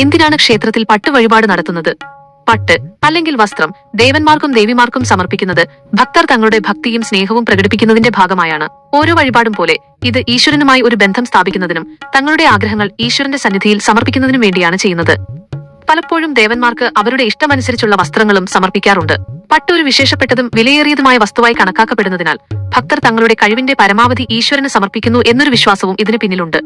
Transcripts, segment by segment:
എന്തിനാണ് ക്ഷേത്രത്തിൽ പട്ട് വഴിപാട് നടത്തുന്നത്? പട്ട് അല്ലെങ്കിൽ വസ്ത്രം ദേവന്മാർക്കും ദേവിമാർക്കും സമർപ്പിക്കുന്നത് ഭക്തർ തങ്ങളുടെ ഭക്തിയും സ്നേഹവും പ്രകടിപ്പിക്കുന്നതിന്റെ ഭാഗമായാണ്. ഓരോ വഴിപാടും പോലെ ഇത് ഈശ്വരനുമായി ഒരു ബന്ധം സ്ഥാപിക്കുന്നതിനും തങ്ങളുടെ ആഗ്രഹങ്ങൾ ഈശ്വരന്റെ സന്നിധിയിൽ സമർപ്പിക്കുന്നതിനും വേണ്ടിയാണ് ചെയ്യുന്നത്. പലപ്പോഴും ദേവന്മാർക്ക് അവരുടെ ഇഷ്ടമനുസരിച്ചുള്ള വസ്ത്രങ്ങളും സമർപ്പിക്കാറുണ്ട്. പട്ട് ഒരു വിശേഷപ്പെട്ടതും വിലയേറിയതുമായ വസ്തുവായി കണക്കാക്കപ്പെടുന്നതിനാൽ ഭക്തർ തങ്ങളുടെ കഴിവിന്റെ പരമാവധി ഈശ്വരന് സമർപ്പിക്കുന്നു എന്നൊരു വിശ്വാസവും ഇതിന് പിന്നിലുണ്ട്.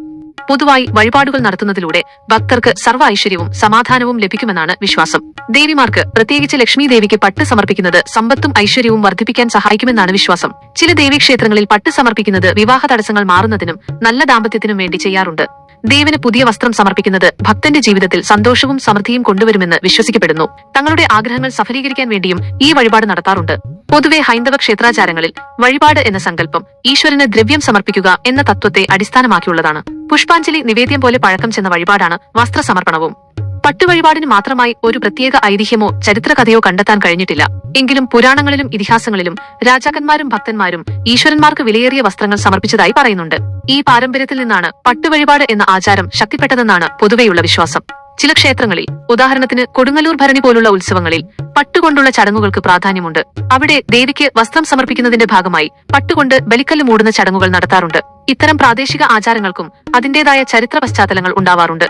പൊതുവായി വഴിപാടുകൾ നടത്തുന്നതിലൂടെ ഭക്തർക്ക് സർവ ഐശ്വര്യവും സമാധാനവും ലഭിക്കുമെന്നാണ് വിശ്വാസം. ദേവിമാർക്ക് പ്രത്യേകിച്ച് ലക്ഷ്മി ദേവിക്ക് പട്ട് സമർപ്പിക്കുന്നത് സമ്പത്തും ഐശ്വര്യവും വർദ്ധിപ്പിക്കാൻ സഹായിക്കുമെന്നാണ് വിശ്വാസം. ചില ദേവീക്ഷേത്രങ്ങളിൽ പട്ട് സമർപ്പിക്കുന്നത് വിവാഹ തടസ്സങ്ങൾ മാറുന്നതിനും നല്ല ദാമ്പത്യത്തിനും വേണ്ടി ചെയ്യാറുണ്ട്. ദേവന് പുതിയ വസ്ത്രം സമർപ്പിക്കുന്നത് ഭക്തന്റെ ജീവിതത്തിൽ സന്തോഷവും സമൃദ്ധിയും കൊണ്ടുവരുമെന്ന് വിശ്വസിക്കപ്പെടുന്നു. തങ്ങളുടെ ആഗ്രഹങ്ങൾ സഫലീകരിക്കാൻ വേണ്ടിയും ഈ വഴിപാട് നടത്താറുണ്ട്. പൊതുവെ ഹൈന്ദവ ക്ഷേത്രാചാരങ്ങളിൽ വഴിപാട് എന്ന സങ്കല്പം ഈശ്വരന് ദ്രവ്യം സമർപ്പിക്കുക എന്ന തത്വത്തെ അടിസ്ഥാനമാക്കിയുള്ളതാണ്. പുഷ്പാഞ്ജലി നിവേദ്യം പോലെ പഴക്കം ചെന്ന വഴിപാടാണ് വസ്ത്രസമർപ്പണവും. പട്ടുവഴിപാടിന് മാത്രമായി ഒരു പ്രത്യേക ഐതിഹ്യമോ ചരിത്രകഥയോ കണ്ടെത്താൻ കഴിഞ്ഞിട്ടില്ല. എങ്കിലും പുരാണങ്ങളിലും ഇതിഹാസങ്ങളിലും രാജാക്കന്മാരും ഭക്തന്മാരും ഈശ്വരന്മാർക്ക് വിലയേറിയ വസ്ത്രങ്ങൾ സമർപ്പിച്ചതായി പറയുന്നുണ്ട്. ഈ പാരമ്പര്യത്തിൽ നിന്നാണ് പട്ടുവഴിപാട് എന്ന ആചാരം ശക്തിപ്പെട്ടതെന്നാണ് പൊതുവെയുള്ള വിശ്വാസം. ചില ക്ഷേത്രങ്ങളിൽ ഉദാഹരണത്തിന് കൊടുങ്ങല്ലൂർ ഭരണി പോലുള്ള ഉത്സവങ്ങളിൽ പട്ടുകൊണ്ടുള്ള ചടങ്ങുകൾക്ക് പ്രാധാന്യമുണ്ട്. അവിടെ ദേവിക്ക് വസ്ത്രം സമർപ്പിക്കുന്നതിന്റെ ഭാഗമായി പട്ടുകൊണ്ട് ബലിക്കല്ല് മൂടുന്ന ചടങ്ങുകൾ നടത്താറുണ്ട്. ഇത്തരം പ്രാദേശിക ആചാരങ്ങൾക്കും അതിന്റേതായ ചരിത്ര പശ്ചാത്തലങ്ങൾ ഉണ്ടാവാറുണ്ട്.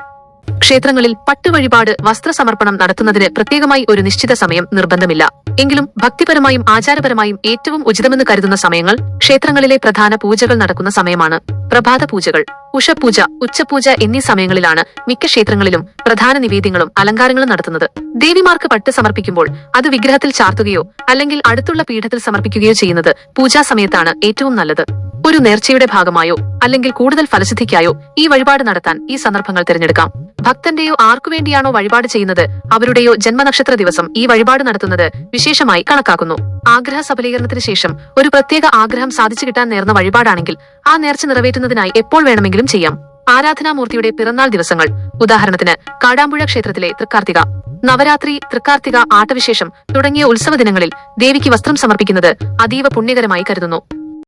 ക്ഷേത്രങ്ങളിൽ പട്ടുവഴിപാട് വസ്ത്രസമർപ്പണം നടത്തുന്നതിന് പ്രത്യേകമായി ഒരു നിശ്ചിത സമയം നിർബന്ധമില്ല. എങ്കിലും ഭക്തിപരമായും ആചാരപരമായും ഏറ്റവും ഉചിതമെന്ന് കരുതുന്ന സമയങ്ങൾ ക്ഷേത്രങ്ങളിലെ പ്രധാന പൂജകൾ നടക്കുന്ന സമയമാണ്. പ്രഭാത പൂജകൾ. ഉഷപൂജ ഉച്ചപൂജ എന്നീ സമയങ്ങളിലാണ് മിക്ക ക്ഷേത്രങ്ങളിലും പ്രധാന നിവേദ്യങ്ങളും അലങ്കാരങ്ങളും നടത്തുന്നത്. ദേവിമാർക്ക് പട്ട് സമർപ്പിക്കുമ്പോൾ അത് വിഗ്രഹത്തിൽ ചാർത്തുകയോ അല്ലെങ്കിൽ അടുത്തുള്ള പീഠത്തിൽ സമർപ്പിക്കുകയോ ചെയ്യുന്നത് പൂജാ സമയത്താണ് ഏറ്റവും നല്ലത്. ഒരു നേർച്ചയുടെ ഭാഗമായോ അല്ലെങ്കിൽ കൂടുതൽ ഫലസിദ്ധിക്കായോ ഈ വഴിപാട് നടത്താൻ ഈ സന്ദർഭങ്ങൾ തിരഞ്ഞെടുക്കാം. ഭക്തന്റെയോ ആർക്കുവേണ്ടിയാണോ വഴിപാട് ചെയ്യുന്നത് അവരുടെയോ ജന്മനക്ഷത്ര ദിവസം ഈ വഴിപാട് നടത്തുന്നത് വിശേഷമായി കണക്കാക്കുന്നു. ആഗ്രഹ സഫലീകരണത്തിന് ശേഷം ഒരു പ്രത്യേക ആഗ്രഹം സാധിച്ചു കിട്ടാൻ നേർന്ന വഴിപാടാണെങ്കിൽ ആ നേർച്ച നിറവേറ്റുന്നതിനായി എപ്പോൾ വേണമെങ്കിലും ചെയ്യാം. ആരാധനാമൂർത്തിയുടെ പിറന്നാൾ ദിവസങ്ങൾ. ഉദാഹരണത്തിന് കാടാമ്പുഴ ക്ഷേത്രത്തിലെ തൃക്കാർത്തിക. നവരാത്രി തൃക്കാർത്തിക ആട്ടവിശേഷം തുടങ്ങിയ ഉത്സവ ദിനങ്ങളിൽ ദേവിക്ക് വസ്ത്രം സമർപ്പിക്കുന്നത് അതീവ പുണ്യകരമായി കരുതുന്നു.